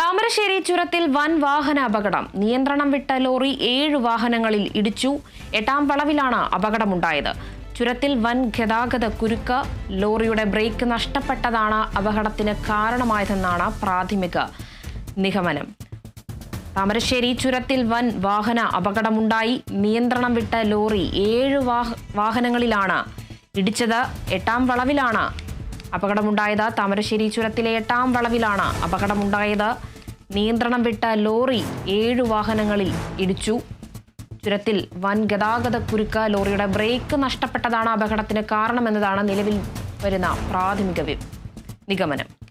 താമരശ്ശേരി ചുരത്തിൽ വൻ വാഹന അപകടം. നിയന്ത്രണം വിട്ട ലോറി ഏഴ് വാഹനങ്ങളിൽ ഇടിച്ചു. എട്ടാം വളവിലാണ് അപകടമുണ്ടായത്. ചുരത്തിൽ വൻ ഗതാഗത കുരുക്ക് ലോറിയുടെ ബ്രേക്ക് നഷ്ടപ്പെട്ടതാണ് അപകടത്തിന് കാരണമായതെന്നാണ് പ്രാഥമിക നിഗമനം. താമരശ്ശേരി ചുരത്തിൽ വൻ വാഹന അപകടമുണ്ടായി. നിയന്ത്രണം വിട്ട ലോറി ഏഴ് വാഹ- വാഹനങ്ങളിലാണ് ഇടിച്ചത്. എട്ടാം വളവിലാണ് അപകടമുണ്ടായത് താമരശ്ശേരി ചുരത്തിലെ എട്ടാം വളവിലാണ്. അപകടമുണ്ടായത് നിയന്ത്രണം വിട്ട ലോറി ഏഴു വാഹനങ്ങളിൽ ഇടിച്ചു. ചുരത്തിൽ വൻ ഗതാഗത കുരുക്ക് ലോറിയുടെ ബ്രേക്ക് നഷ്ടപ്പെട്ടതാണ് അപകടത്തിന് കാരണമെന്നതാണ് നിലവിൽ വരുന്ന പ്രാഥമിക നിഗമനം.